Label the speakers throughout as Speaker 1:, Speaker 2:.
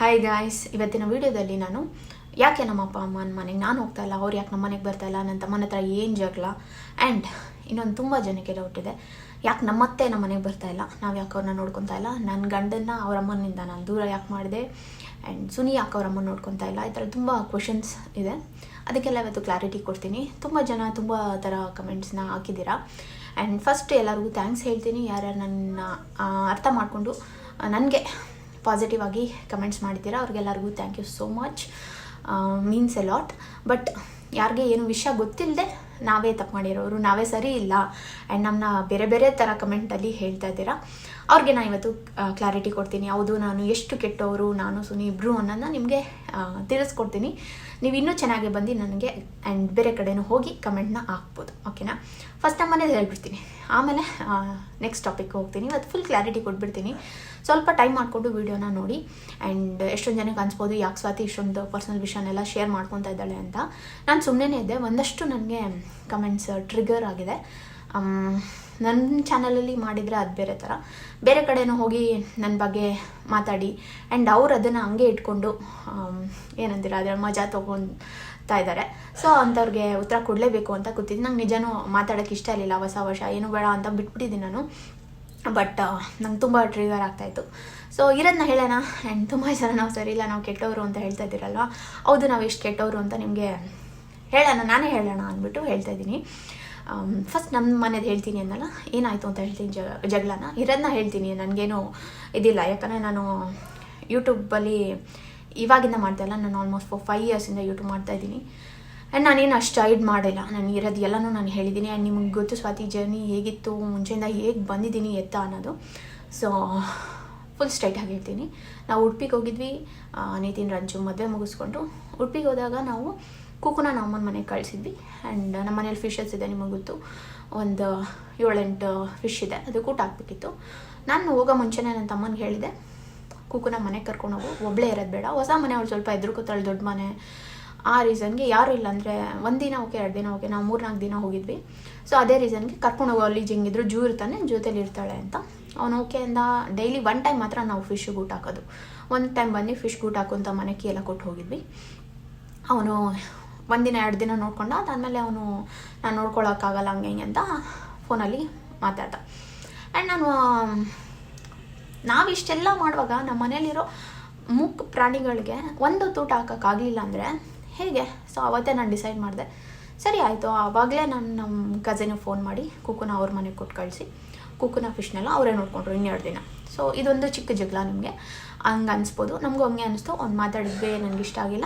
Speaker 1: Hi guys ಇವತ್ತಿನ ವಿಡಿಯೋದಲ್ಲಿ ನಾನು ಯಾಕೆ ನಮ್ಮ ಅಪ್ಪ ಅಮ್ಮನ ಮನೆಗೆ ನಾನು ಹೋಗ್ತಾ ಇಲ್ಲ, ಅವ್ರು ಯಾಕೆ ನಮ್ಮ ಮನೆಗೆ ಬರ್ತಾ ಇಲ್ಲ ನನ್ನ ತಮ್ಮನ ಹತ್ರ ಏನು ಜಗಳ? ಆ್ಯಂಡ್ ಇನ್ನೊಂದು ತುಂಬ ಜನಕ್ಕೆ ಡೌಟ್ ಇದೆ. ಯಾಕೆ ನಮ್ಮತ್ತೆ ನಮ್ಮ ಮನೆಗೆ ಬರ್ತಾ ಇಲ್ಲ? ನಾವು ಯಾಕೆ ಅವ್ರನ್ನ ನೋಡ್ಕೊತಾ ಇಲ್ಲ? ನನ್ನ ಗಂಡನ್ನ ಅವ್ರ ಅಮ್ಮನಿಂದ ನಾನು ದೂರ ಯಾಕೆ ಮಾಡಿದೆ? ಆ್ಯಂಡ್ ಸುನಿ ಯಾಕೆ ಅವ್ರ ಅಮ್ಮನ ನೋಡ್ಕೊತಾ ಇಲ್ಲ? ಈ ಥರ ತುಂಬ ಕ್ವಶನ್ಸ್ ಇದೆ. ಅದಕ್ಕೆಲ್ಲ ಇವತ್ತು ಕ್ಲಾರಿಟಿ ಕೊಡ್ತೀನಿ. ತುಂಬ ಜನ ತುಂಬ ಥರ ಕಮೆಂಟ್ಸ್ನ ಹಾಕಿದ್ದೀರಾ? ಆ್ಯಂಡ್ ಫಸ್ಟ್ ಎಲ್ಲರಿಗೂ ಥ್ಯಾಂಕ್ಸ್ ಹೇಳ್ತೀನಿ. ಯಾರ್ಯಾರು ನನ್ನ ಅರ್ಥ ಮಾಡಿಕೊಂಡು ನನಗೆ ಪಾಸಿಟಿವ್ ಆಗಿ ಕಮೆಂಟ್ಸ್ ಮಾಡಿದ್ದೀರಾ? ಅವ್ರಿಗೆಲ್ಲರಿಗೂ thank you so much means a lot but ಯಾರಿಗೆ ಏನು ವಿಷಯ ಗೊತ್ತಿಲ್ಲದೆ ನಾವೇ ತಪ್ಪು ಮಾಡಿರೋರು, ನಾವೇ ಸರಿ ಇಲ್ಲ. ಆ್ಯಂಡ್ ನಮ್ಮನ್ನ ಬೇರೆ ಬೇರೆ ಥರ ಕಮೆಂಟಲ್ಲಿ ಹೇಳ್ತಾ ಇದ್ದೀರಾ. ಅವ್ರಿಗೆ ನಾನು ಇವತ್ತು ಕ್ಲಾರಿಟಿ ಕೊಡ್ತೀನಿ. ಹೌದು, ನಾನು ಎಷ್ಟು ಕೆಟ್ಟವರು ನಾನು ಸುನಿ ಇಬ್ಬರು ಅನ್ನೋದನ್ನ ನಿಮಗೆ ತಿಳಿಸ್ಕೊಡ್ತೀನಿ. ನೀವು ಇನ್ನೂ ಚೆನ್ನಾಗಿ ಬಂದು ನನಗೆ ಆ್ಯಂಡ್ ಬೇರೆ ಕಡೆನೂ ಹೋಗಿ ಕಮೆಂಟ್ನ ಹಾಕ್ಬೋದು ಓಕೆನಾ ಫಸ್ಟ್ ನಮ್ಮ ಹೇಳ್ಬಿಡ್ತೀನಿ. ಆಮೇಲೆ ನೆಕ್ಸ್ಟ್ ಟಾಪಿಕ್ ಹೋಗ್ತೀನಿ. ಇವತ್ತು ಫುಲ್ ಕ್ಲಾರಿಟಿ ಕೊಟ್ಬಿಡ್ತೀನಿ. ಸ್ವಲ್ಪ ಟೈಮ್ ಮಾಡಿಕೊಂಡು ವೀಡಿಯೋನ ನೋಡಿ ಆ್ಯಂಡ್ ಎಷ್ಟೊಂದು ಜನಕ್ಕೆ ಅನ್ಸ್ಬೋದು, ಯಾಕೆ ಸ್ವಾತಿ ಇಷ್ಟೊಂದು ಪರ್ಸನಲ್ ವಿಷಯನೆಲ್ಲ ಶೇರ್ ಮಾಡ್ಕೊತಾ ಇದ್ದಾಳೆ ಅಂತ. ನಾನು ಸುಮ್ಮನೆ ಇದ್ದೆ. ಒಂದಷ್ಟು ನನಗೆ ಕಮೆಂಟ್ಸ್ ಟ್ರಿಗರ್ ಆಗಿದೆ. ನನ್ನ ಚಾನಲಲ್ಲಿ ಮಾಡಿದರೆ ಅದು ಬೇರೆ ಥರ ಬೇರೆ ಕಡೆನೂ ಹೋಗಿ ನನ್ನ ಬಗ್ಗೆ ಮಾತಾಡಿ. ಆ್ಯಂಡ್ ಅವ್ರು ಅದನ್ನು ಹಂಗೆ ಇಟ್ಕೊಂಡು ಏನಂತೀರ, ಅದರ ಮಜಾ ತೊಗೊತಾ ಇದ್ದಾರೆ ಸೊ ಅಂಥವ್ರಿಗೆ ಉತ್ತರ ಕೊಡಲೇಬೇಕು ಅಂತ ಕೂತಿದ್ದು. ನಂಗೆ ನಿಜನೂ ಮಾತಾಡೋಕ್ಕೆ ಇಷ್ಟ ಇರಲಿಲ್ಲ. ಹೊಸ ವರ್ಷ, ಏನು ಬೇಡ ಅಂತ ಬಿಟ್ಬಿಟ್ಟಿದ್ದೀನಿ ನಾನು. ಬಟ್ ನಂಗೆ ತುಂಬ ಟ್ರಿಗರ್ ಆಗ್ತಾಯಿತ್ತು ಸೊ ಇರೋದನ್ನ ಹೇಳೋಣ. ಆ್ಯಂಡ್ ತುಂಬ ಜನ ನಾವು ಸರಿ ಇಲ್ಲ, ನಾವು ಕೆಟ್ಟವರು ಅಂತ ಹೇಳ್ತಾ ಇದ್ದೀರಲ್ವ? ಹೌದು, ನಾವು ಎಷ್ಟು ಕೆಟ್ಟವರು ಅಂತ ನಿಮಗೆ ಹೇಳೋಣ, ನಾನೇ ಹೇಳೋಣ ಅಂದ್ಬಿಟ್ಟು ಹೇಳ್ತಾ ಇದ್ದೀನಿ. ಫಸ್ಟ್ ನಮ್ಮ ಮನೇದು ಹೇಳ್ತೀನಿ ಅನ್ನಲ್ಲ ಏನಾಯಿತು ಅಂತ ಹೇಳ್ತೀನಿ ಜಗ ಜಗಳನ. ಇರೋದನ್ನ ಹೇಳ್ತೀನಿ, ನನಗೇನು ಇದಿಲ್ಲ. ಯಾಕಂದರೆ ನಾನು ಯೂಟ್ಯೂಬಲ್ಲಿ ಇವಾಗಿಂದ ಮಾಡ್ತಾ ಇಲ್ಲ, ನಾನು ಆಲ್ಮೋಸ್ಟ್ ಫೋರ್ ಫೈವ್ ಇಯರ್ಸಿಂದ ಯೂಟ್ಯೂಬ್ ಮಾಡ್ತಾ ಇದ್ದೀನಿ. ಆ್ಯಂಡ್ ನಾನೇನು ಅಷ್ಟು ಐಡ್ ಮಾಡಿಲ್ಲ. ನಾನು ಇರೋದು ಎಲ್ಲನೂ ನಾನು ಹೇಳಿದ್ದೀನಿ. ಆ್ಯಂಡ್ ನಿಮಗೆ ಗೊತ್ತು, ಸ್ವಾತಿ, ಜರ್ನಿ ಹೇಗಿತ್ತು, ಮುಂಚೆಯಿಂದ ಹೇಗೆ ಬಂದಿದ್ದೀನಿ ಎತ್ತ ಅನ್ನೋದು. ಸೊ ಫುಲ್ ಸ್ಟ್ರೈಟ್ ಹೇಳ್ತೀನಿ. ನಾವು ಉಡುಪಿಗೆ ಹೋಗಿದ್ವಿ. ನಿತಿನ್, ರಂಜು ಮದುವೆ ಮುಗಿಸ್ಕೊಂಡು. ಉಡುಪಿಗೆ ಹೋದಾಗ ನಾವು ಕುಕ್ಕುನ ನಮ್ಮ ಅಮ್ಮನ ಮನೆಗೆ ಕಳಿಸಿದ್ವಿ. ಆ್ಯಂಡ್ ನಮ್ಮ ಮನೇಲಿ ಫಿಶಸ್ ಇದೆ ನಿಮಗೆ ಗೊತ್ತು. ಒಂದು ಏಳೆಂಟು ಫಿಶ್ ಇದೆ. ಅದಕ್ಕೆ ಊಟ ಹಾಕ್ಬೇಕಿತ್ತು. ನಾನು ಹೋಗೋ ಮುಂಚೆನೇ ನನ್ನ ತಮ್ಮನಿಗೆ ಹೇಳಿದೆ. ಕೂಕುನ ಮನೆಗೆ ಕರ್ಕೊಂಡು ಹೋಗು. ಒಬ್ಬಳೇ ಇರೋದು ಬೇಡ. ಹೊಸ ಮನೆ ಅವಳು ಸ್ವಲ್ಪ ಎದುರುಕೋತಾಳೆ ದೊಡ್ಡ ಮನೆ. ಆ ರೀಸನ್ಗೆ ಯಾರೂ ಇಲ್ಲ ಅಂದರೆ ಒಂದು ದಿನ ಓಕೆ ಎರಡು ದಿನ ಓಕೆ ನಾವು ಮೂರು ನಾಲ್ಕು ದಿನ ಹೋಗಿದ್ವಿ. ಸೊ ಅದೇ ರೀಸನ್ಗೆ ಕರ್ಕೊಂಡು ಹೋಗೋ. ಅಲ್ಲಿ ಜಿಂಗಿದ್ರು ಜೂ ಇರ್ತಾನೆ, ಜೊತೆಲಿ ಇರ್ತಾಳೆ ಅಂತ. ಅವನು ಓಕೆ ಅಂದ. ಡೈಲಿ ಒನ್ ಟೈಮ್ ಮಾತ್ರ ನಾವು ಫಿಶ್ ಗೂಟ್ ಹಾಕೋದು. ಒಂದು ಟೈಮ್ ಬಂದು ಫಿಶ್ ಗೂಟ್ ಹಾಕು ಅಂತ ಮನೆ ಕೀಲ ಕೊಟ್ಟು ಹೋಗಿದ್ವಿ. ಅವನು ಒಂದಿನ ಎರಡು ದಿನ ನೋಡ್ಕೊಂಡು, ಅದಾದಮೇಲೆ ಅವನು ನಾನು ನೋಡ್ಕೊಳಕ್ಕಾಗಲ್ಲ ಹಂಗೆ ಹಿಂಗೆ ಅಂತ ಫೋನಲ್ಲಿ ಮಾತಾಡ್ದ. ಆ್ಯಂಡ್ ನಾನು, ನಾವಿಷ್ಟೆಲ್ಲ ಮಾಡುವಾಗ ನಮ್ಮ ಮನೇಲಿರೋ ಮೂಕ್ ಪ್ರಾಣಿಗಳಿಗೆ ಒಂದು ತೂಟ ಹಾಕೋಕ್ಕಾಗಲಿಲ್ಲ ಅಂದರೆ ಹೇಗೆ? ಸೊ ಅವತ್ತೇ ನಾನು ಡಿಸೈಡ್ ಮಾಡಿದೆ. ಸರಿ ಆಯಿತು, ಆವಾಗಲೇ ನಾನು ನಮ್ಮ ಕಸಿನಿಗೆ ಫೋನ್ ಮಾಡಿ ಕುಕ್ಕುನ ಅವ್ರ ಮನೆಗೆ ಕೊಟ್ಟು ಕಳಿಸಿ. ಕುಕ್ಕುನ ಫಿಶ್ನೆಲ್ಲ ಅವರೇ ನೋಡಿಕೊಂಡ್ರು ಇನ್ನೆರಡು ದಿನ. ಸೊ ಇದೊಂದು ಚಿಕ್ಕ ಜಗಳ ನಿಮಗೆ. ಹಂಗೆ ಅನಿಸ್ಬೋದು. ನಮಗೂ ಹಂಗೆ ಅನಿಸ್ತು. ಅವ್ನು ಮಾತಾಡಿದ್ವಿ ನನಗೆ ಇಷ್ಟ ಆಗಿಲ್ಲ.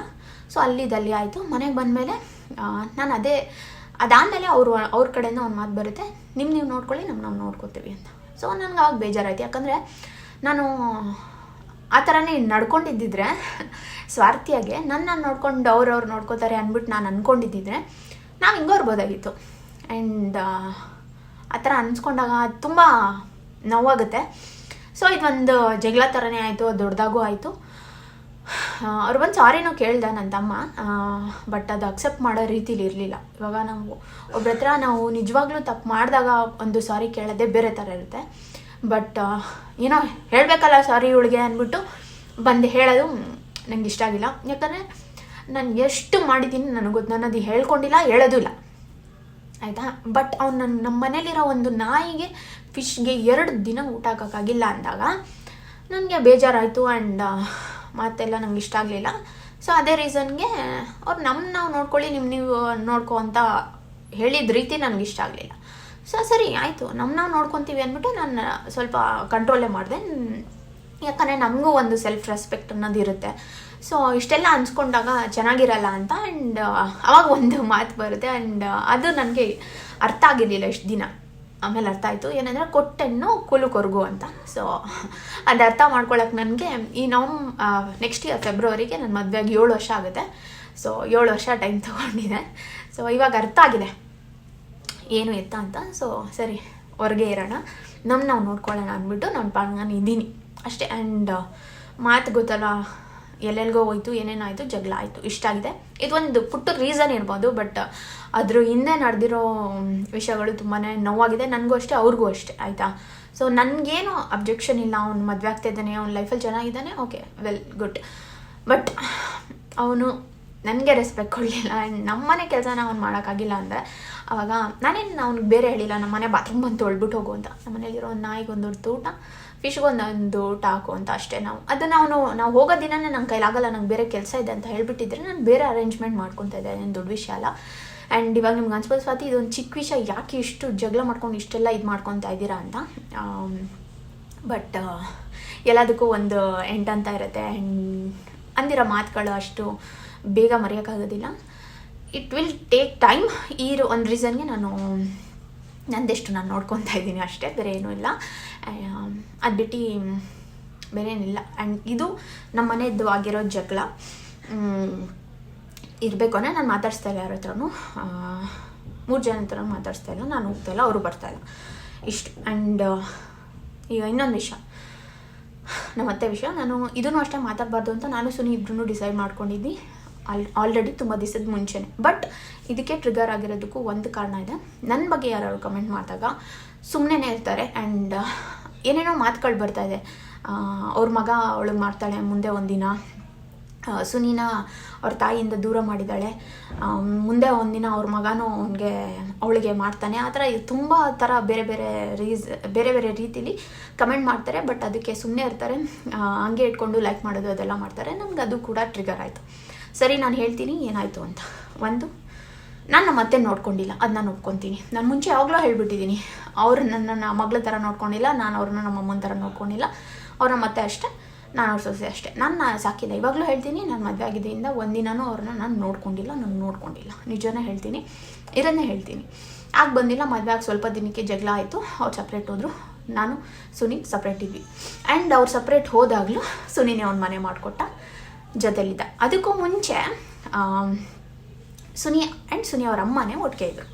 Speaker 1: ಸೊ ಅಲ್ಲಿದ್ದಲ್ಲಿ ಆಯಿತು? ಮನೆಗೆ ಬಂದಮೇಲೆ ನಾನು ಅದೇ, ಅದಾದಮೇಲೆ ಅವರು, ಅವ್ರ ಕಡೆಯಿಂದ ಒಂದು ಮಾತು ಬರುತ್ತೆ. ನಿಮ್ಮ ನೀವು ನೋಡ್ಕೊಳ್ಳಿ ನಮ್ಮ ನಾವು ನೋಡ್ಕೋತೀವಿ ಅಂತ. ಸೊ ನನಗೆ ಆವಾಗ ಬೇಜಾರಾಯ್ತು. ಯಾಕಂದರೆ, ನಾನು ಆ ಥರನೇ ನಡ್ಕೊಂಡಿದ್ದಿದ್ರೆ, ಸ್ವಾರ್ಥಿಯಾಗೆ ನನ್ನ ನೋಡ್ಕೊಂಡು ಅವ್ರವ್ರು ನೋಡ್ಕೋತಾರೆ ಅಂದ್ಬಿಟ್ಟು ನಾನು ಅಂದ್ಕೊಂಡಿದ್ದಿದ್ರೆ ನಾವು ಹಿಂಗೆ ಬರ್ಬೋದಾಗಿತ್ತು ಆ್ಯಂಡ್ ಆ ಥರ ಅನ್ಸ್ಕೊಂಡಾಗ ತುಂಬ ನೋವಾಗುತ್ತೆ. ಸೊ ಇದೊಂದು ಜಗಳ ಥರನೇ ಆಯಿತು, ದೊಡ್ಡದಾಗೂ ಆಯಿತು. ಅವ್ರು ಬಂದು ಸಾರಿನೂ ಕೇಳ್ದೆ ನನ್ನ ತಮ್ಮ. ಬಟ್ ಅದು ಅಕ್ಸೆಪ್ಟ್ ಮಾಡೋ ರೀತಿಲಿ ಇರಲಿಲ್ಲ. ಇವಾಗ ನಾವು ಒಬ್ರ ಹತ್ರ ನಾವು ನಿಜವಾಗ್ಲೂ ತಪ್ಪು ಮಾಡಿದಾಗ ಒಂದು ಸಾರಿ ಕೇಳೋದೇ ಬೇರೆ ಥರ ಇರುತ್ತೆ. ಬಟ್ ಏನೋ ಹೇಳಬೇಕಲ್ಲ ಸಾರಿ ಇವಳಿಗೆ ಅಂದ್ಬಿಟ್ಟು ಬಂದು ಹೇಳೋದು ನನಗೆ ಇಷ್ಟ ಆಗಿಲ್ಲ. ಯಾಕಂದರೆ ನಾನು ಎಷ್ಟು ಮಾಡಿದ್ದೀನಿ ನನಗೆ ನಾನು ಅದು ಹೇಳ್ಕೊಂಡಿಲ್ಲ, ಹೇಳೋದು ಇಲ್ಲ. ಆಯಿತಾ? ಬಟ್ ಅವ್ನು ನನ್ನ ನಮ್ಮ ಮನೇಲಿರೋ ಒಂದು ನಾಯಿಗೆ ಫಿಶ್ಗೆ ಎರಡು ದಿನ ಊಟ ಹಾಕೋಕ್ಕಾಗಿಲ್ಲ ಅಂದಾಗ ನನಗೆ ಬೇಜಾರಾಯಿತು ಆ್ಯಂಡ್ ಮಾತೆಲ್ಲ ನಂಗೆ ಇಷ್ಟ ಆಗಲಿಲ್ಲ. ಸೊ ಅದೇ ರೀಸನ್ಗೆ ಅವ್ರು ನಮ್ಮ ನಾವು ನೋಡ್ಕೊಳ್ಳಿ ನಿಮ್ಮ ನೀವು ನೋಡ್ಕೊ ಅಂತ ಹೇಳಿದ ರೀತಿ ನನಗೆ ಇಷ್ಟ ಆಗಲಿಲ್ಲ. ಸೊ ಸರಿ, ಆಯಿತು. ನಮ್ಮ ನಾವು ನೋಡ್ಕೊತೀವಿ ಅಂದ್ಬಿಟ್ಟು ನಾನು ಸ್ವಲ್ಪ ಕಂಟ್ರೋಲೇ ಮಾಡಿದೆ. ಯಾಕಂದರೆ ನಮಗೂ ಒಂದು ಸೆಲ್ಫ್ ರೆಸ್ಪೆಕ್ಟ್ ಅನ್ನೋದು ಇರುತ್ತೆ. ಸೊ ಇಷ್ಟೆಲ್ಲ ಅನ್ಸ್ಕೊಂಡಾಗ ಚೆನ್ನಾಗಿರಲ್ಲ ಅಂತ ಆ್ಯಂಡ್ ಅವಾಗ ಒಂದು ಮಾತು ಬರುತ್ತೆ ಆ್ಯಂಡ್ ಅದು ನನಗೆ ಅರ್ಥ ಆಗಿರಲಿಲ್ಲ ಇಷ್ಟು ದಿನ. ಆಮೇಲೆ ಅರ್ಥ ಆಯಿತು. ಏನಂದರೆ ಕೊಟ್ಟೆಣ್ಣು ಕೂಲು ಕೊರಗು ಅಂತ. ಸೊ ಅದು ಅರ್ಥ ಮಾಡ್ಕೊಳಕ್ಕೆ ನನಗೆ ಈ ನವಂ ನೆಕ್ಸ್ಟ್ ಇಯರ್ ಫೆಬ್ರವರಿಗೆ ನನ್ನ ಮದುವೆಗೆ ಏಳು ವರ್ಷ ಆಗುತ್ತೆ. ಸೊ ಏಳು ವರ್ಷ ಟೈಮ್ ತೊಗೊಂಡಿದೆ. ಸೊ ಇವಾಗ ಅರ್ಥ ಆಗಿದೆ. ಏನು ಎತ್ತ ಅಂತ. ಸೊ ಸರಿ, ಹೊರಗೆ ಇರೋಣ. ನಮ್ಮ ನಾವು ನೋಡ್ಕೊಳ್ಳೋಣ ಅಂದ್ಬಿಟ್ಟು ನಾನು ಪಾಡ್ ನಾನು ಇದ್ದೀನಿ. ಅಷ್ಟೇ. ಆ್ಯಂಡ್ ಮಾತು ಗೊತ್ತಲ್ಲ ಎಲ್ಲೆಲ್ಗೋ ಹೋಯ್ತು, ಏನೇನಾಯಿತು, ಜಗಳ ಆಯಿತು, ಇಷ್ಟ ಆಗಿದೆ. ಇದೊಂದು ಪುಟ್ಟ ರೀಸನ್ ಇರ್ಬೋದು ಬಟ್ ಅದ್ರ ಹಿಂದೆ ನಡೆದಿರೋ ವಿಷಯಗಳು ತುಂಬಾ ನೋವಾಗಿದೆ. ನನಗೂ ಅಷ್ಟೇ, ಅವ್ರಿಗೂ ಅಷ್ಟೇ, ಆಯಿತಾ? ಸೊ ನನಗೇನು ಅಬ್ಜೆಕ್ಷನ್ ಇಲ್ಲ, ಅವ್ನು ಮದುವೆ ಆಗ್ತಾ ಇದ್ದಾನೆ, ಅವ್ನ ಲೈಫಲ್ಲಿ ಚೆನ್ನಾಗಿದ್ದಾನೆ ಓಕೆ ವೆಲ್ ಗುಡ್ ಬಟ್ ಅವನು ನನಗೆ ರೆಸ್ಪೆಕ್ಟ್ ಕೊಡಲಿಲ್ಲ. ಆ್ಯಂಡ್ ನಮ್ಮನೆ ಕೆಲಸನ ಅವ್ನು ಮಾಡೋಕ್ಕಾಗಿಲ್ಲ ಅಂದರೆ, ಅವಾಗ ನಾನೇನು ಅವ್ನಿಗೆ ಬೇರೆ ಹೇಳಿಲ್ಲ ನಮ್ಮನೆ ಬಾತ್ರೂಮ್ ಬಂದು ತೊಳ್ಬಿಟ್ಟು ಹೋಗು ಅಂತ. ನಮ್ಮನೇಲಿರೋ ಒಂದು ನಾಯಿಗೆ ಒಂದು ಹೊಡ್ದು ಊಟ ಫಿಶ್ಗೊಂದೊಂದು ಒಂದೊಂದು ಟಾಕು ಅಂತ ಅಷ್ಟೇ. ನಾವು ಅದನ್ನ ಅವನು, ನಾವು ಹೋಗೋ ದಿನನೇ ನನ್ನ ಕೈಲಾಗಲ್ಲ, ನಂಗೆ ಬೇರೆ ಕೆಲಸ ಇದೆ ಅಂತ ಹೇಳ್ಬಿಟ್ಟಿದ್ರೆ ನಾನು ಬೇರೆ ಅರೇಂಜ್ಮೆಂಟ್ ಮಾಡ್ಕೊತಾ ಇದ್ದೆ ಏನು ದೊಡ್ಡ ವಿಷಯ ಅಲ್ಲ. ಆ್ಯಂಡ್ ಇವಾಗ ನಿಮ್ಗೆ ಅನ್ಸ್ಬೋದು ಸ್ವಾತಿ, ಇದೊಂದು ಚಿಕ್ಕ ವಿಷಯ, ಯಾಕೆ ಇಷ್ಟು ಜಗಳ ಮಾಡ್ಕೊಂಡು ಇಷ್ಟೆಲ್ಲ ಇದು ಮಾಡ್ಕೊತಾ ಇದ್ದೀರಾ ಅಂತ. ಬಟ್ ಎಲ್ಲದಕ್ಕೂ ಒಂದು ಎಂಟ್ ಅಂತ ಇರುತ್ತೆ. ಆ್ಯಂಡ್ ಅಂದಿರೋ ಮಾತುಗಳು ಅಷ್ಟು ಬೇಗ ಮರೆಯೋಕ್ಕಾಗೋದಿಲ್ಲ. ಇಟ್ ವಿಲ್ ಟೇಕ್ ಟೈಮ್ ಈ ಒಂದು ರೀಸನ್ಗೆ ನಾನು ನಂದೆಷ್ಟು ನಾನು ನೋಡ್ಕೊತಾ ಇದ್ದೀನಿ ಅಷ್ಟೇ, ಬೇರೆ ಏನೂ ಇಲ್ಲ. ಅದು ಬಿಟ್ಟು ಬೇರೆ ಏನಿಲ್ಲ. ಆ್ಯಂಡ್ ಇದು ನಮ್ಮ ಮನೆಯದ್ದು ಆಗಿರೋ ಜಗಳ. ಇರಬೇಕು ಅಂದರೆ ನಾನು ಮಾತಾಡಿಸ್ತಾ ಇಲ್ಲ ಯಾರ ಹತ್ರನೂ. ಮೂರು ಜನ ಹತ್ರ ಮಾತಾಡಿಸ್ತಾ ಇಲ್ಲ, ನಾನು ಹೋಗ್ತಾ ಇಲ್ಲ, ಅವರು ಬರ್ತಾ ಇಲ್ಲ. ಇಷ್ಟು. ಆ್ಯಂಡ್ ಈಗ ಇನ್ನೊಂದು ವಿಷಯ. ನಮ್ಮ ಅತ್ತೆ ವಿಷಯ, ನಾನು ಇದನ್ನು ಅಷ್ಟೇ ಮಾತಾಡಬಾರ್ದು ಅಂತ ನಾನು ಸುನಿ ಇಬ್ಬರೂ ಡಿಸೈಡ್ ಮಾಡ್ಕೊಂಡಿದ್ದಿ. ಆಲ್ ಆಲ್ರೆಡಿ ತುಂಬ ದಿವಸದ ಮುಂಚೆನೆ. ಬಟ್ ಇದಕ್ಕೆ ಟ್ರಿಗರ್ ಆಗಿರೋದಕ್ಕೂ ಒಂದು ಕಾರಣ ಇದೆ. ನನ್ನ ಬಗ್ಗೆ ಯಾರು ಕಮೆಂಟ್ ಮಾಡಿದಾಗ ಸುಮ್ಮನೆ ಇರ್ತಾರೆ ಆ್ಯಂಡ್ ಏನೇನೋ ಮಾತುಗಳು ಬರ್ತಾ ಇದೆ. ಅವ್ರ ಮಗ ಅವಳಿಗೆ ಮಾಡ್ತಾಳೆ ಮುಂದೆ ಒಂದಿನ. ಸುನೀನ ಅವ್ರ ತಾಯಿಯಿಂದ ದೂರ ಮಾಡಿದ್ದಾಳೆ. ಮುಂದೆ ಒಂದಿನ ಅವ್ರ ಮಗನೂ ಅವನಿಗೆ, ಅವಳಿಗೆ ಮಾಡ್ತಾನೆ. ಆ ಥರ ತುಂಬ ಥರ ಬೇರೆ ಬೇರೆ ರೀಸ್, ಬೇರೆ ಬೇರೆ ರೀತಿಲಿ ಕಮೆಂಟ್ ಮಾಡ್ತಾರೆ. ಬಟ್ ಅದಕ್ಕೆ ಸುಮ್ಮನೆ ಇರ್ತಾರೆ. ಹಂಗೆ ಇಟ್ಕೊಂಡು ಲೈಕ್ ಮಾಡೋದು ಅದೆಲ್ಲ ಮಾಡ್ತಾರೆ. ನಮ್ಗೆ ಅದು ಕೂಡ ಟ್ರಿಗರ್ ಆಯಿತು. ಸರಿ, ನಾನು ಹೇಳ್ತೀನಿ, ಏನಾಯಿತು ಅಂತ. ಒಂದು ನಾನು ನಮ್ಮ ಅತ್ತೆ ನೋಡ್ಕೊಂಡಿಲ್ಲ ಅದು ನಾನು ಒಪ್ಕೊತೀನಿ ನಾನು ಮುಂಚೆ ಯಾವಾಗಲೂ ಹೇಳ್ಬಿಟ್ಟಿದ್ದೀನಿ, ಅವ್ರು ನನ್ನ ಮಗಳ ಥರ ನೋಡ್ಕೊಂಡಿಲ್ಲ, ನಾನು ಅವ್ರನ್ನ ನಮ್ಮ ಅಮ್ಮನ ಥರ ನೋಡ್ಕೊಂಡಿಲ್ಲ, ಅವ್ರ ನಮ್ಮ ಅತ್ತೆ ಅಷ್ಟೇ, ನಾನು ಅವ್ರ ಸೊಸೆ ಅಷ್ಟೇ. ನಾನು ಸಾಕಿಲ್ಲ, ಇವಾಗಲೂ ಹೇಳ್ತೀನಿ, ನಾನು ಮದುವೆ ಆಗಿದ್ದರಿಂದ ಒಂದಿನೂ ಅವ್ರನ್ನ ನಾನು ನೋಡ್ಕೊಂಡಿಲ್ಲ ನಾನು ನೋಡ್ಕೊಂಡಿಲ್ಲ. ನಿಜನೇ ಹೇಳ್ತೀನಿ ಇದನ್ನೇ ಹೇಳ್ತೀನಿ. ಆಗ ಬಂದಿಲ್ಲ, ಮದುವೆ ಆಗಿ ಸ್ವಲ್ಪ ದಿನಕ್ಕೆ ಜಗಳ ಆಯಿತು, ಅವ್ರು ಸಪ್ರೇಟ್ ಹೋದರು. ನಾನು, ಸುನಿ ಸಪ್ರೇಟ್ ಇದ್ವಿ. ಆ್ಯಂಡ್ ಅವ್ರು ಸಪ್ರೇಟ್ ಹೋದಾಗಲೂ ಸುನಿನೇ ಅವ್ನ ಮನೆ ಮಾಡಿಕೊಟ್ಟ. ಜೊತೆಲಿದ್ದ. ಅದಕ್ಕೂ ಮುಂಚೆ ಸುನಿ ಆ್ಯಂಡ್ ಸುನಿ ಅವ್ರ ಅಮ್ಮನೇ ಒಟ್ಟಿಗೆ ಇದ್ದರು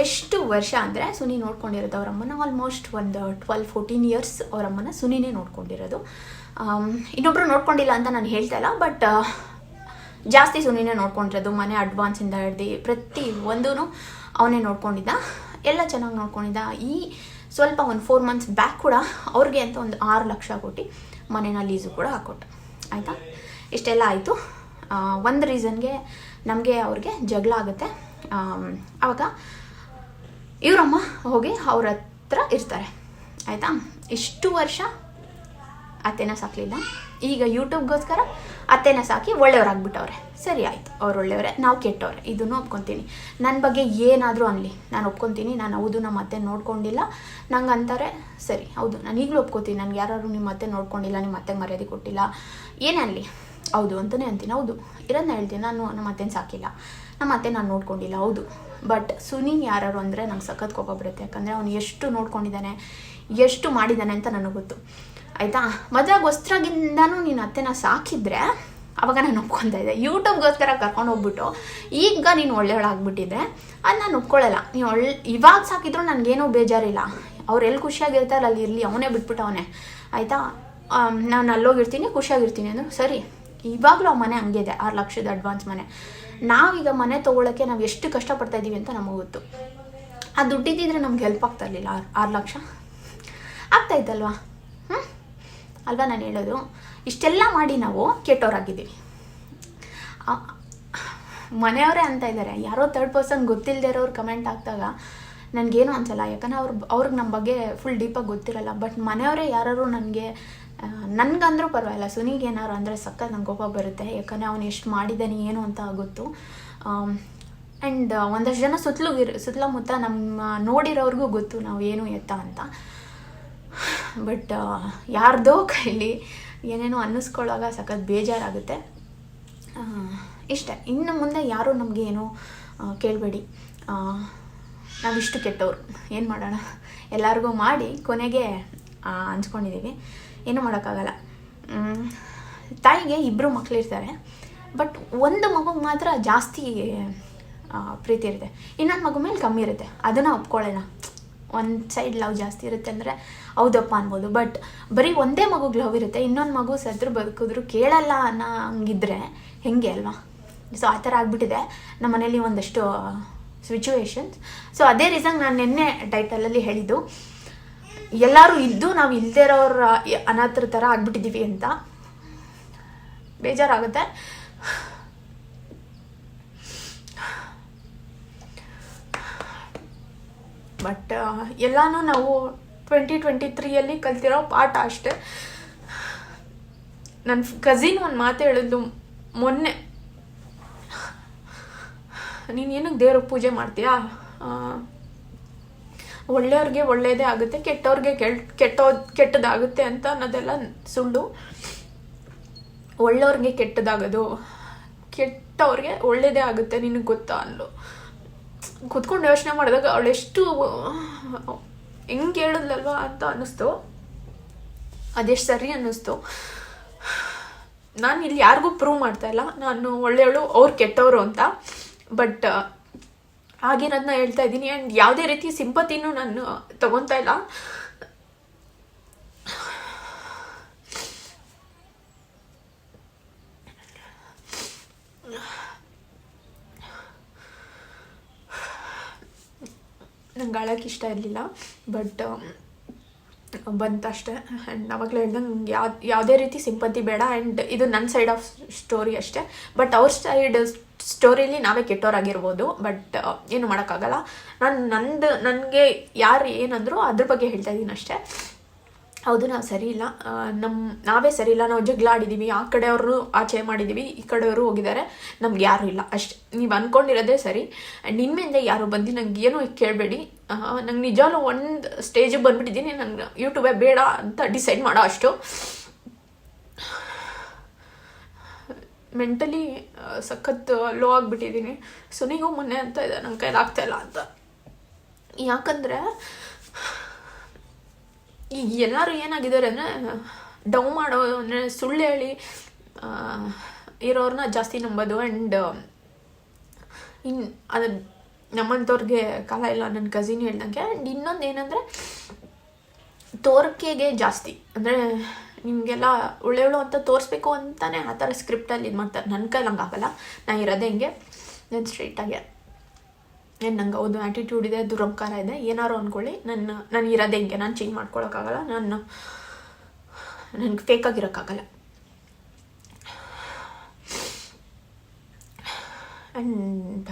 Speaker 1: ಎಷ್ಟು ವರ್ಷ ಅಂದರೆ ಸುನಿ ನೋಡ್ಕೊಂಡಿರೋದು ಅವ್ರ ಅಮ್ಮನ ಆಲ್ಮೋಸ್ಟ್ ಒಂದು ಟ್ವೆಲ್ ಫೋರ್ಟೀನ್ ಇಯರ್ಸ್ ಅವ್ರ ಅಮ್ಮನ ಸುನಿನೇ ನೋಡ್ಕೊಂಡಿರೋದು. ಇನ್ನೊಬ್ಬರು ನೋಡ್ಕೊಂಡಿಲ್ಲ ಅಂತ ನಾನು ಹೇಳ್ತಾ ಇಲ್ಲ ಬಟ್ ಜಾಸ್ತಿ ಸುನಿನೇ ನೋಡ್ಕೊಂಡಿರೋದು. ಮನೆ ಅಡ್ವಾನ್ಸಿಂದ ಹಿಡ್ದು ಪ್ರತಿ ಒಂದೂ ಅವನೇ ನೋಡ್ಕೊಂಡಿದ್ದ. ಎಲ್ಲ ಚೆನ್ನಾಗಿ ನೋಡ್ಕೊಂಡಿದ್ದ. ಈ ಸ್ವಲ್ಪ ಒಂದು ಫೋರ್ ಮಂತ್ಸ್ ಬ್ಯಾಕ್ ಕೂಡ ಅವ್ರಿಗೆ ಅಂತ ಒಂದು ಆರು ಲಕ್ಷ ಕೊಟ್ಟು ಮನೇನ ಲೀಸು ಕೂಡ ಹಾಕೊಟ್ಟು. ಆಯಿತಾ? ಇಷ್ಟೆಲ್ಲ ಆಯಿತು. ಒಂದು ರೀಸನ್ಗೆ ನಮಗೆ ಅವ್ರಿಗೆ ಜಗಳ ಆಗುತ್ತೆ. ಆವಾಗ ಇವರಮ್ಮ ಹೋಗಿ ಅವ್ರ ಹತ್ರ ಇರ್ತಾರೆ. ಆಯಿತಾ? ಇಷ್ಟು ವರ್ಷ ಅತ್ತೆನ ಸಾಕಲಿಲ್ಲ. ಈಗ ಯೂಟ್ಯೂಬ್ಗೋಸ್ಕರ ಅತ್ತೆನ ಸಾಕಿ ಒಳ್ಳೆಯವ್ರಾಗ್ಬಿಟ್ಟವ್ರೆ. ಸರಿ ಆಯಿತು. ಅವ್ರು ಒಳ್ಳೆಯವರೇ. ನಾವು ಕೆಟ್ಟವ್ರೆ. ಇದನ್ನು ಒಪ್ಕೊತೀನಿ. ನನ್ನ ಬಗ್ಗೆ ಏನಾದರೂ ಅನ್ನಲಿ ನಾನು ಒಪ್ಕೊತೀನಿ. ನಾನು ಹೌದು ನಮ್ಮ ಅತ್ತೆ ನೋಡ್ಕೊಂಡಿಲ್ಲ. ನಂಗೆ ಅಂತಾರೆ, ಸರಿ, ಹೌದು. ನಾನು ಈಗಲೂ ಒಪ್ಕೊತೀನಿ. ನನಗೆ ಯಾರು ನಿಮ್ಮ ಅತ್ತೆ ನೋಡ್ಕೊಂಡಿಲ್ಲ ನಿಮ್ಮ ಅತ್ತೆಗೆ ಮರ್ಯಾದೆ ಕೊಟ್ಟಿಲ್ಲ. ಏನೇ ಅನ್ನಲಿ ಹೌದು ಅಂತಲೇ ಅಂತೀನಿ. ಹೌದು. ಇರೋದನ್ನ ಹೇಳ್ತೀನಿ. ನಾನು ನಮ್ಮ ಅತ್ತೆನ ಸಾಕಿಲ್ಲ. ನಮ್ಮ ಅತ್ತೆ ನಾನು ನೋಡ್ಕೊಂಡಿಲ್ಲ. ಹೌದು. ಬಟ್ ಸುನೀನ್ ಯಾರು ಅಂದರೆ ನಂಗೆ ಸಖತ್ ಕೋಪ ಬರುತ್ತೆ. ಯಾಕಂದರೆ ಅವನು ಎಷ್ಟು ನೋಡ್ಕೊಂಡಿದ್ದಾನೆ, ಎಷ್ಟು ಮಾಡಿದ್ದಾನೆ ಅಂತ ನನಗೆ ಗೊತ್ತು. ಆಯಿತಾ? ಮದುವೆಗೋಸ್ಕರಗಿಂದನೂ ನೀನು ಅತ್ತೆನ ಸಾಕಿದ್ರೆ ಅವಾಗ ನಾನು ಒಪ್ಕೊತಾ ಇದ್ದೆ. ಯೂಟ್ಯೂಬ್ಗೋಸ್ಕರ ಕರ್ಕೊಂಡು ಹೋಗ್ಬಿಟ್ಟು ಈಗ ನೀನು ಒಳ್ಳೆಯವಳಾಗ್ಬಿಟ್ಟಿದ್ರೆ ಅದು ನಾನು ಒಪ್ಕೊಳ್ಳಲ್ಲ. ನೀನು ಒಳ್ಳೆ ಇವಾಗ ಸಾಕಿದ್ರು ನನಗೇನೂ ಬೇಜಾರಿಲ್ಲ. ಅವ್ರು ಎಲ್ಲಿ ಖುಷಿಯಾಗಿರ್ತಾರೆ ಅಲ್ಲಿ ಇರಲಿ. ಅವನೇ ಬಿಟ್ಬಿಟ್ಟು ಅವನೇ ಆಯಿತಾ ನಾನು ಅಲ್ಲೋಗಿರ್ತೀನಿ, ಖುಷಿಯಾಗಿರ್ತೀನಿ ಅಂದರು. ಸರಿ. ಇವಾಗಲೂ ಆ ಮನೆ ಹಂಗೆ ಇದೆ, ಆರು ಲಕ್ಷದ ಅಡ್ವಾನ್ಸ್ ಮನೆ. ನಾವೀಗ ಮನೆ ತೊಗೊಳಕ್ಕೆ ನಾವು ಎಷ್ಟು ಕಷ್ಟಪಡ್ತಾ ಇದ್ದೀವಿ ಅಂತ ನಮಗೆ ಗೊತ್ತು. ಆ ದುಡ್ಡಿದ್ದಿದ್ರೆ ನಮ್ಗೆ ಹೆಲ್ಪ್ ಆಗ್ತಾ ಇರಲಿಲ್ಲ, ಆರು ಆರು ಲಕ್ಷ? ಆಗ್ತಾ ಇತ್ತಲ್ವಾ? ಹ್ಞೂ ಅಲ್ವಾ ನಾನು ಹೇಳೋದು? ಇಷ್ಟೆಲ್ಲ ಮಾಡಿ ನಾವು ಕೆಟ್ಟವರಾಗಿದ್ದೀವಿ ಆ- ಮನೆಯವರೇ ಅಂತ ಇದ್ದಾರೆ ಯಾರೋ ತರ್ಡ್ ಪರ್ಸನ್ ಗೊತ್ತಿಲ್ಲದೆ ಇರೋರು ಕಮೆಂಟ್ ಹಾಕಿದಾಗ ನನಗೇನು ಅನ್ಸಲ್ಲ. ಯಾಕಂದ್ರೆ ಅವ್ರು, ಅವ್ರಿಗೆ ನಮ್ಮ ಬಗ್ಗೆ ಫುಲ್ ಡೀಪಾಗಿ ಗೊತ್ತಿರಲ್ಲ. ಬಟ್ ಮನೆಯವರೇ ಯಾರು ನನಗೆ ನನಗಂದ್ರೂ ಪರವಾಗಿಲ್ಲ. ಸುನಿಗೆ ಏನಾರು ಅಂದರೆ ಸಕ್ಕ ನಂಗೆ ಕೋಪ ಬರುತ್ತೆ. ಯಾಕಂದರೆ ಅವನು ಎಷ್ಟು ಮಾಡಿದ್ದಾನೆ ಏನು ಅಂತ ಗೊತ್ತು. ಆ್ಯಂಡ್ ಒಂದಷ್ಟು ಜನ ಸುತ್ತಲೂ ಇರ್ ಸುತ್ತಮುತ್ತ ನಮ್ಮ ನೋಡಿರೋರಿಗೂ ಗೊತ್ತು ನಾವು ಏನು ಎತ್ತ ಅಂತ. ಬಟ್ ಯಾರ್ದೋ ಕೈಲಿ ಏನೇನೋ ಅನ್ನಿಸ್ಕೊಳ್ಳೋವಾಗ ಸಖತ್ ಬೇಜಾರಾಗುತ್ತೆ. ಇಷ್ಟೆ. ಇನ್ನು ಮುಂದೆ ಯಾರೂ ನಮಗೆ ಏನೂ ಕೇಳಬೇಡಿ. ನಾವಿಷ್ಟು ಕೆಟ್ಟವರು. ಏನು ಮಾಡೋಣ? ಎಲ್ಲರಿಗೂ ಮಾಡಿ ಕೊನೆಗೆ ಹಂಚ್ಕೊಂಡಿದ್ದೀವಿ ಏನೂ ಮಾಡೋಕ್ಕಾಗಲ್ಲ. ತಾಯಿಗೆ ಇಬ್ಬರು ಮಕ್ಕಳಿರ್ತಾರೆ ಬಟ್ ಒಂದು ಮಗುಗೆ ಮಾತ್ರ ಜಾಸ್ತಿ ಪ್ರೀತಿ ಇರುತ್ತೆ. ಇನ್ನೊಂದು ಮಗು ಮೇಲೆ ಕಮ್ಮಿ ಇರುತ್ತೆ. ಅದನ್ನು ಒಪ್ಕೊಳ್ಳೋಣ. ಒಂದು ಸೈಡ್ ಲವ್ ಜಾಸ್ತಿ ಇರುತ್ತೆ ಅಂದರೆ ಹೌದಪ್ಪ ಅನ್ಬೋದು. ಬಟ್ ಬರೀ ಒಂದೇ ಮಗುಗೆ ಲವ್ ಇರುತ್ತೆ. ಇನ್ನೊಂದು ಮಗು ಸದ್ರು ಬದುಕಿದ್ರು ಕೇಳಲ್ಲ ಅನ್ನೋ ಹಂಗಿದ್ರೆ ಹೆಂಗೆ ಅಲ್ವಾ? ಸೊ ಆ ಥರ ಆಗಿಬಿಟ್ಟಿದೆ. ನಮ್ಮ ಮನೇಲಿ ಒಂದಷ್ಟು ಸಿಚುವೇಶನ್ಸ್ ಸೊ ಅದೇ ರೀಸನ್ ನಾನು ನಿನ್ನೆ ಟೈಟಲಲ್ಲಿ ಹೇಳಿದ್ದು. ಎಲ್ಲರೂ ಇದ್ದು ನಾವು ಇಲ್ಲದೇ ಇರೋರ ಅನಾಥರ ಥರ ಆಗ್ಬಿಟ್ಟಿದ್ದೀವಿ ಅಂತ. ಬೇಜಾರಾಗುತ್ತೆ. ಬಟ್ ಎಲ್ಲನೂ ನಾವು ಟ್ವೆಂಟಿ ಟ್ವೆಂಟಿ ತ್ರೀಯಲ್ಲಿ ಕಲ್ತಿರೋ ಪಾಠ ಅಷ್ಟೇ. ನನ್ನ ಕಸಿನ್ ಒಂದು ಮಾತು ಹೇಳಿದ್ದು ಮೊನ್ನೆ. ನೀನು ಏನಕ್ಕೆ ದೇವ್ರ ಪೂಜೆ ಮಾಡ್ತೀಯಾ? ಒಳ್ಳೆಯವ್ರಿಗೆ ಒಳ್ಳೆಯದೇ ಆಗುತ್ತೆ, ಕೆಟ್ಟವ್ರಿಗೆ ಕೆಟ್ ಕೆಟ್ಟೋ, ಕೆಟ್ಟದಾಗುತ್ತೆ ಅಂತ ಅನ್ನೋದೆಲ್ಲ ಸುಳ್ಳು. ಒಳ್ಳೆಯವ್ರಿಗೆ ಕೆಟ್ಟದಾಗೋದು, ಕೆಟ್ಟವ್ರಿಗೆ ಒಳ್ಳೆಯದೇ ಆಗುತ್ತೆ ನಿನಗೆ ಗೊತ್ತಾ ಅನ್ಲು ಕುತ್ಕೊಂಡು ಯೋಚನೆ ಮಾಡಿದಾಗ ಅವಳೆಷ್ಟು ಹೆಂಗೆ ಹೇಳಿದ್ಲಲ್ವಾ ಅಂತ ಅನ್ನಿಸ್ತು. ಅದೆಷ್ಟು ಸರಿ ಅನ್ನಿಸ್ತು. ನಾನು ಇಲ್ಲಿ ಯಾರಿಗೂ ಪ್ರೂವ್ ಮಾಡ್ತಾ ಇಲ್ಲ. ನಾನು ಒಳ್ಳೆಯವಳು, ಅವ್ರು ಕೆಟ್ಟವರು ಅಂತ. ಬಟ್ ಆಗಿರೋದನ್ನ ಹೇಳ್ತಾ ಇದ್ದೀನಿ. ಆ್ಯಂಡ್ ಯಾವುದೇ ರೀತಿ ಸಿಂಪತಿನೂ ನಾನು ತಗೊತಾ ಇಲ್ಲ. ನಂಗೆ ಅಳಕ್ಕೆ ಇಷ್ಟ ಇರಲಿಲ್ಲ. ಬಟ್ ಬಂತಷ್ಟೇ ಆ್ಯಂಡ್ ಅವಾಗಲೇ ಹೇಳ್ದಂಗೆ ನಂಗೆ ಯಾವ, ಯಾವುದೇ ರೀತಿ ಸಿಂಪತಿ ಬೇಡ. ಆ್ಯಂಡ್ ಇದು ನನ್ನ ಸೈಡ್ ಆಫ್ ಸ್ಟೋರಿ ಅಷ್ಟೇ. ಬಟ್ ಅವ್ರ ಸೈಡ್ ಸ್ಟೋರಿಲಿ ನಾವೇ ಕೆಟ್ಟವರಾಗಿರ್ಬೋದು ಬಟ್ ಏನು ಮಾಡೋಕ್ಕಾಗಲ್ಲ. ನಾನು, ನಂದು, ನನಗೆ ಯಾರು ಏನಂದ್ರು ಅದ್ರ ಬಗ್ಗೆ ಹೇಳ್ತಾ ಇದ್ದೀನಿ ಅಷ್ಟೇ. ಹೌದು, ನಾವು ಸರಿ ಇಲ್ಲ. ನಮ್ಮ ನಾವೇ ಸರಿ ಇಲ್ಲ. ನಾವು ಜಗಳ ಆಡಿದ್ದೀವಿ ಆ ಕಡೆಯವರು ಆಚೆ ಮಾಡಿದ್ದೀವಿ ಈ ಕಡೆಯವರು ಹೋಗಿದ್ದಾರೆ. ನಮ್ಗೆ ಯಾರೂ ಇಲ್ಲ. ಅಷ್ಟೇ. ನೀವು ಅಂದ್ಕೊಂಡಿರೋದೇ ಸರಿ. ನಿಮ್ಮಿಂದ ಯಾರು ಬಂದು ನಂಗೆ ಏನೂ ಕೇಳಬೇಡಿ. ನಂಗೆ ನಿಜಾನು ಒಂದು ಸ್ಟೇಜಿಗೆ ಬಂದುಬಿಟ್ಟಿದ್ದೀನಿ. ನಂಗೆ ಯೂಟ್ಯೂಬೇ ಬೇಡ ಅಂತ ಡಿಸೈಡ್ ಮಾಡೋ ಅಷ್ಟು. ಮೆಂಟಲಿ ಸಖತ್ ಲೋ ಆಗಿಬಿಟ್ಟಿದ್ದೀನಿ. ಸುನಿಗೂ ಮೊನ್ನೆ ಅಂತ ಇದೆ ನನ್ನ ಕೈಲಾಗ್ತಾ ಇಲ್ಲ ಅಂತ. ಯಾಕಂದರೆ ಈಗ ಎಲ್ಲರೂ ಏನಾಗಿದ್ದಾರೆ ಅಂದರೆ, ಡೌ ಮಾಡೋ, ಅಂದರೆ ಸುಳ್ಳು ಹೇಳಿ ಇರೋರನ್ನ ಜಾಸ್ತಿ ನಂಬೋದು ಆ್ಯಂಡ್ ಇನ್ನು ಅದು ನಮ್ಮಂಥವ್ರಿಗೆ ಕಾಲ ಇಲ್ಲ ನನ್ನ ಕಸಿನ್ ಹೇಳ್ದಂಗೆ. ಆ್ಯಂಡ್ ಇನ್ನೊಂದು ಏನಂದರೆ, ತೋರಿಕೆಗೆ ಜಾಸ್ತಿ. ಅಂದರೆ ನಿಮಗೆಲ್ಲ ಒಳ್ಳೆಯವಳು ಅಂತ ತೋರಿಸ್ಬೇಕು ಅಂತಲೇ ಆ ಥರ ಸ್ಕ್ರಿಪ್ಟಲ್ಲಿ ಇದು ಮಾಡ್ತಾರೆ. ನನ್ನ ಕೈಲಿ ಹಂಗಾಗಲ್ಲ ಆಗಲ್ಲ. ನಾ ಇರೋದೇ ಹಿಂಗೆ. ನಾನು ಸ್ಟ್ರೈಟಾಗೆ ಏನು ನಂಗೆ ಒಂದು ಆ್ಯಟಿಟ್ಯೂಡ್ ಇದೆ, ದುರಂಕಾರ ಇದೆ, ಏನಾರು ಅಂದ್ಕೊಳ್ಳಿ ನನ್ನ ನಾನು ಇರೋದೆ ಹಿಂಗೆ. ನಾನು ಚೇಂಜ್ ಮಾಡ್ಕೊಳಕ್ಕಾಗಲ್ಲ ನಾನು ನನಗೆ ಫೇಕಾಗಿರೋಕ್ಕಾಗಲ್ಲ ಆ್ಯಂಡ್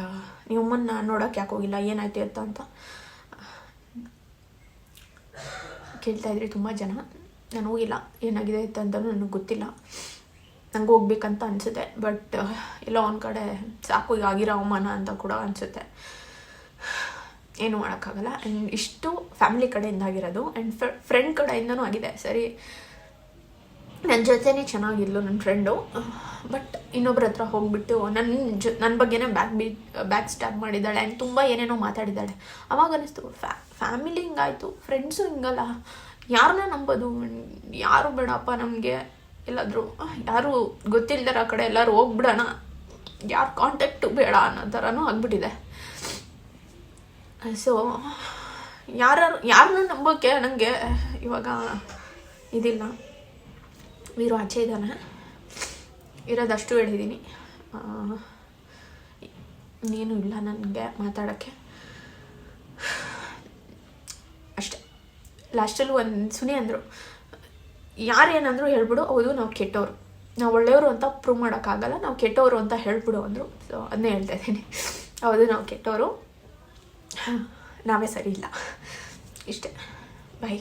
Speaker 1: ನಿಮ್ಮನ್ನ ನೋಡೋಕೆ ಯಾಕೆ ಹೋಗಿಲ್ಲ? ಏನಾಯ್ತು ಅಂತ ಅಂತ? ಕೇಳ್ತಾ ಇದ್ರಿ ತುಂಬ ಜನ. ನಾನು ಇಲ್ಲ ಏನಾಗಿದೆ ಅಂತ ನನಗೆ ಗೊತ್ತಿಲ್ಲ. ನಂಗೆ ಹೋಗ್ಬೇಕಂತ ಅನಿಸುತ್ತೆ. ಬಟ್ ಎಲ್ಲ ಒಂದು ಕಡೆ ಸಾಕು ಆಗಿರೋ ಅವಮಾನ ಅಂತ ಕೂಡ ಅನಿಸುತ್ತೆ. ಏನು ಮಾಡೋಕ್ಕಾಗಲ್ಲ. ಆ್ಯಂಡ್ ಇಷ್ಟು ಫ್ಯಾಮಿಲಿ ಕಡೆಯಿಂದ ಆಗಿರೋದು. ಆ್ಯಂಡ್ ಫ್ರೆಂಡ್ ಕಡೆಯಿಂದನೂ ಆಗಿದೆ. ಸರಿ ನನ್ನ ಜೊತೆನೇ ಚೆನ್ನಾಗಿದ್ಲು ನನ್ನ ಫ್ರೆಂಡು ಬಟ್ ಇನ್ನೊಬ್ರ ಹತ್ರ ಹೋಗ್ಬಿಟ್ಟು ನನ್ನ ಜೊ ನನ್ನ ಬಗ್ಗೆನೇ ಬ್ಯಾಕ್ ಬಿ ಬ್ಯಾಕ್ ಸ್ಟ್ಯಾಪ್ ಮಾಡಿದ್ದಾಳೆ. ಆ್ಯಂಡ್ ತುಂಬ ಏನೇನೋ ಮಾತಾಡಿದ್ದಾಳೆ. ಅವಾಗ ಅನ್ನಿಸ್ತು ಫ್ಯಾ ಫ್ಯಾಮಿಲಿ ಹಿಂಗಾಯಿತು. ಫ್ರೆಂಡ್ಸು ಹಿಂಗಲ್ಲ. ಯಾರನ್ನ ನಂಬೋದು? ಯಾರು ಬೇಡಪ್ಪ ನಮಗೆ? ಎಲ್ಲಾದರೂ ಯಾರು ಗೊತ್ತಿಲ್ಲದಾರ ಆ ಕಡೆ ಎಲ್ಲರೂ ಹೋಗ್ಬಿಡೋಣ. ಯಾರು ಕಾಂಟ್ಯಾಕ್ಟು ಬೇಡ ಅನ್ನೋ ಥರನೂ ಆಗ್ಬಿಟ್ಟಿದೆ. ಸೊ ಯಾರು ಯಾರನ್ನ ನಂಬೋಕ್ಕೆ ನನಗೆ ಇವಾಗ ಇದಿಲ್ಲ. ವೀರು ಆಚೆ ಇದ್ದಾನೆ. ಇರೋದಷ್ಟು ಹೇಳಿದ್ದೀನಿ ನೀನು ಇಲ್ಲ ನನಗೆ ಮಾತಾಡೋಕ್ಕೆ ಅಷ್ಟೆ ಲಾಸ್ಟಲ್ಲಿ ಒಂದು ಸುನಿ ಅಂದರು, ಯಾರು ಏನಂದ್ರು ಹೇಳ್ಬಿಡು, ಹೌದು, ನಾವು ಕೆಟ್ಟವರು. ನಾವು ಒಳ್ಳೆಯವರು ಅಂತ ಪ್ರೂವ್ ಮಾಡೋಕ್ಕಾಗಲ್ಲ, ನಾವು ಕೆಟ್ಟವರು ಅಂತ ಹೇಳ್ಬಿಡು ಅಂದರು. ಸೊ ಅದನ್ನೇ ಹೇಳ್ತಾ ಇದ್ದೀನಿ. ಹೌದು, ನಾವು ಕೆಟ್ಟವರು. ನಾವೇ ಸರಿ ಇಲ್ಲ. ಇಷ್ಟೇ. ಬಾಯ್